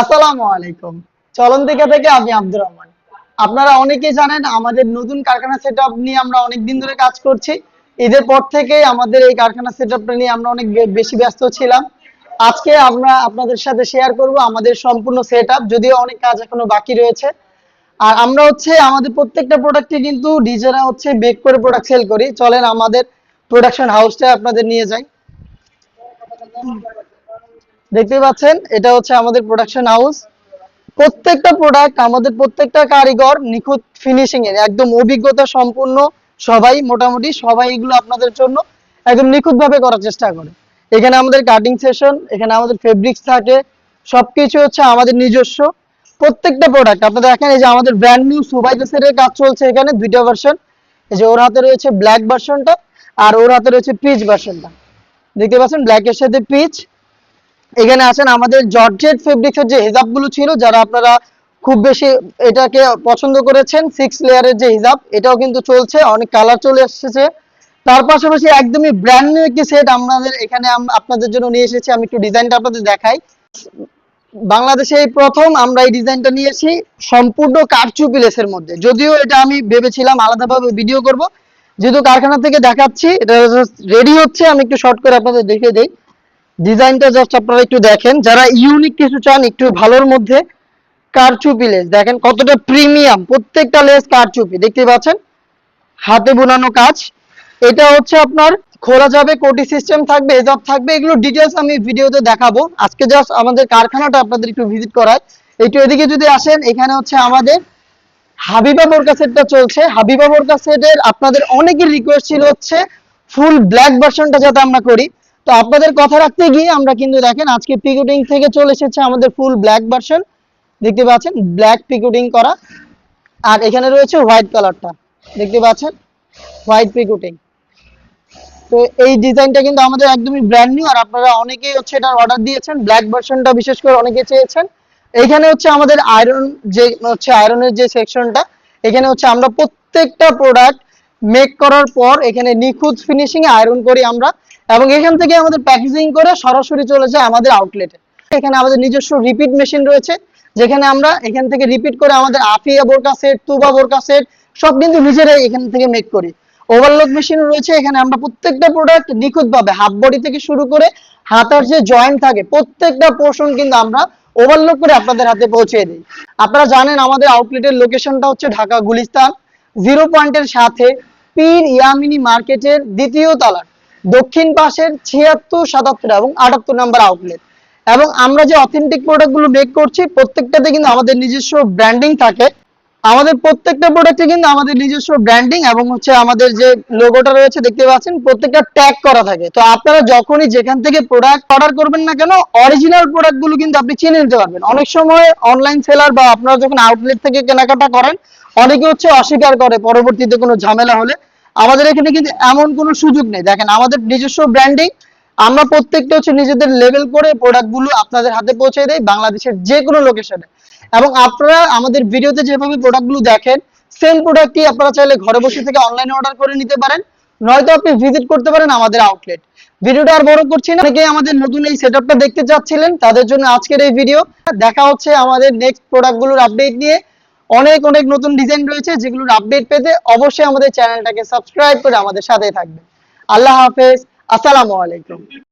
আসসালামু আলাইকুম। চলন্তিকা থেকে আমি আব্দুর রহমান। আপনারা অনেকেই জানেন আমাদের নতুন কারখানা সেট নিয়ে আমরা অনেক দিন ধরে কাজ করছি। ঈদের পর থেকে আমাদের এই কারখানা সেট নিয়ে আমরা অনেক বেশি ব্যস্ত ছিলাম। আজকে আমরা আপনাদের সাথে শেয়ার করব আমাদের সম্পূর্ণ সেট যদিও অনেক কাজ এখনও বাকি রয়েছে। আর আমরা হচ্ছে আমাদের প্রত্যেকটা প্রোডাক্টে কিন্তু ডিজাইনা হচ্ছে বেক করে প্রোডাক্ট সেল করি। চলেন আমাদের প্রোডাকশন হাউসটা আপনাদের নিয়ে যাই। দেখতে পাচ্ছেন, এটা হচ্ছে আমাদের প্রোডাকশন হাউস প্রত্যেকটা প্রোডাক্ট আমাদের প্রত্যেকটা কারিগর নিখুঁত ফিনিশিং এর, একদম অভিজ্ঞতা সম্পূর্ণ সবাই, মোটামুটি সবাই এগুলো আপনাদের জন্য একদম নিখুঁত ভাবে করার চেষ্টা করে। এখানে আমাদের কাটিং সেশন এখানে আমাদের ফেব্রিক্স থাকে, সবকিছু হচ্ছে আমাদের নিজস্ব। প্রত্যেকটা প্রোডাক্ট আপনারা দেখেন এই যে আমাদের ব্র্যান্ড নিউ সুবাইজাসের কাজ চলছে এখানে, দুইটা ভার্সন এই যে ওর হাতে রয়েছে ব্ল্যাক ভার্সনটা আর ওর হাতে রয়েছে পিচ ভার্সনটা দেখতে পাচ্ছেন ব্ল্যাকের সাথে পিচ এখানে আছেন আমাদের জর্জেট ফেব্রিক্সের যে হিজাবগুলো ছিল, যারা আপনারা খুব বেশি এটাকে পছন্দ করেছেন সিক্স লেয়ারের যে হিজাব, এটাও কিন্তু চলছে, অনেক কালার চলে এসেছে। তার পাশাপাশি একদমই ব্র্যান্ড নিউ একটি সেট আমাদের এখানে আপনাদের জন্য নিয়ে এসেছি, আমি একটু ডিজাইনটা আপনাদের দেখাই। বাংলাদেশে এই প্রথম আমরা এই ডিজাইনটা নিয়ে নিয়েছি সম্পূর্ণ কারচুপি লেসের মধ্যে। যদিও এটা আমি ভেবেছিলাম আলাদাভাবে ভিডিও করব, যেহেতু কারখানা থেকে দেখাচ্ছি, এটা রেডি হচ্ছে, আমি একটু শর্ট করে আপনাদের দেখিয়ে দিই। ডিজাইনটা জাস্ট আপনারা একটু দেখেন। যারা ইউনিক কিছু চান, একটু ভালোর মধ্যে কারচুপি লেস। দেখেন কতটা প্রিমিয়াম প্রত্যেকটা লেস কারচুপি। দেখতে পাচ্ছেন? হাতে বোনানো কাজ। এটা হচ্ছে আপনার, খোলা যাবে, কোটি সিস্টেম থাকবে, এজব থাকবে, এগুলো ডিটেলস আমি ভিডিওতে দেখাবো। আজকে জাস্ট আমাদের কারখানাটা আপনাদের একটু ভিজিট করায়। একটু এদিকে যদি আসেন, এখানে হচ্ছে আমাদের হাবিবা বোরকা সেটটা চলছে। হাবিবা বোরকা সেটের আপনাদের অনেকের রিকোয়েস্ট ছিল হচ্ছে ফুল ব্ল্যাক ভার্সনটা যাতে আমরা করি। তো আপনাদের কথা রাখতে গিয়ে আমরা কিন্তু দেখেন আজকে পিকুটিং থেকে চলে এসেছে আমাদের ফুল ব্ল্যাক ভার্সন দেখতে পাচ্ছেন ব্ল্যাক পিকুটিং করা। আর এখানে রয়েছে হোয়াইট কালারটা দেখতে পাচ্ছেন হোয়াইট পিকুটিং তো এই ডিজাইনটা কিন্তু আমাদের একদমই ব্র্যান্ড নিউ আর আপনারা অনেকেই হচ্ছে এটার অর্ডার দিয়েছেন ব্ল্যাক ভার্সনটা বিশেষ করে অনেকে চেয়েছেন। এইখানে হচ্ছে আমাদের আয়রন যে, হচ্ছে আয়রনের যে সেকশনটা এখানে হচ্ছে আমরা প্রত্যেকটা প্রোডাক্ট মেক করার পর এখানে নিখুঁত ফিনিশিং এ আয়রন করি আমরা। এবং এখান থেকে আমাদের প্যাকেজিং করে সরাসরি চলে যায় আমাদের আউটলেটে এখানে আমাদের নিজস্ব রিপিট মেশিন রয়েছে, যেখানে আমরা এখান থেকে রিপিট করে আমাদের আফিয়া বোরকা সেট তুবা বোরকা সেট সব কিন্তু নিজেরাই এখান থেকে মেক করি। ওভারলোক মেশিন রয়েছে, এখানে আমরা প্রত্যেকটা প্রোডাক্ট নিখুঁত ভাবে হাফ বডি থেকে শুরু করে হাতার যে জয়েন্ট থাকে, প্রত্যেকটা পোর্শন কিন্তু আমরা ওভারলোক করে আপনাদের হাতে পৌঁছে দিই। আপনারা জানেন আমাদের আউটলেটের লোকেশনটা হচ্ছে ঢাকা গুলিস্তান জিরো পয়েন্টের সাথে পীর ইয়ামিনী মার্কেটের দ্বিতীয় তলার। দক্ষিণ পাশের ছিয়াত্তর, সাতাত্তর এবং আটাত্তর নাম্বার আউটলেট এবং আমরা যে অথেন্টিক প্রোডাক্টগুলো মেক করছি, প্রত্যেকটাতে কিন্তু আমাদের নিজস্ব ব্র্যান্ডিং থাকে। আমাদের প্রত্যেকটা প্রোডাক্টে কিন্তু আমাদের নিজস্ব ব্র্যান্ডিং এবং হচ্ছে আমাদের যে লোগোটা রয়েছে, দেখতে পাচ্ছেন, প্রত্যেকটা ট্যাগ করা থাকে। তো আপনারা যখনই যেখান থেকে প্রোডাক্ট অর্ডার করবেন না কেন অরিজিনাল প্রোডাক্টগুলো কিন্তু আপনি চিনে নিতে পারবেন। অনেক সময় অনলাইন সেলার বা আপনারা যখন আউটলেট থেকে কেনাকাটা করেন, অনেকে হচ্ছে অস্বীকার করে, পরবর্তীতে কোনো ঝামেলা হলে। আমাদের এখানে কিন্তু এমন কোনো সুযোগ নেই। দেখেন, আমাদের নিজস্ব ব্র্যান্ডিং আমরা প্রত্যেকটা হচ্ছে নিজেদের লেভেল করে প্রোডাক্টগুলো আপনাদের হাতে পৌঁছে দেই বাংলাদেশের যে কোনো লোকেশনে এবং আপনারা আমাদের ভিডিওতে যেভাবে প্রোডাক্টগুলো দেখেন সেম প্রোডাক্টই আপনারা চাইলে ঘরে বসে থেকে অনলাইনে অর্ডার করে নিতে পারেন। নয়তো আপনি ভিজিট করতে পারেন আমাদের আউটলেট ভিডিওটা আর বড় করছি না। অনেকেই আমাদের নতুন এই সেটআপটা দেখতে চাচ্ছিলেন, তাদের জন্য আজকের এই ভিডিও দেখা হচ্ছে আমাদের নেক্সট প্রোডাক্টগুলোর আপডেট নিয়ে। অনেক অনেক নতুন ডিজাইন রয়েছে যেগুলোর আপডেট পেতে অবশ্যই আমাদের চ্যানেলটাকে সাবস্ক্রাইব করে আমাদের সাথে থাকবে। আল্লাহ হাফেজ, আসসালামু আলাইকুম।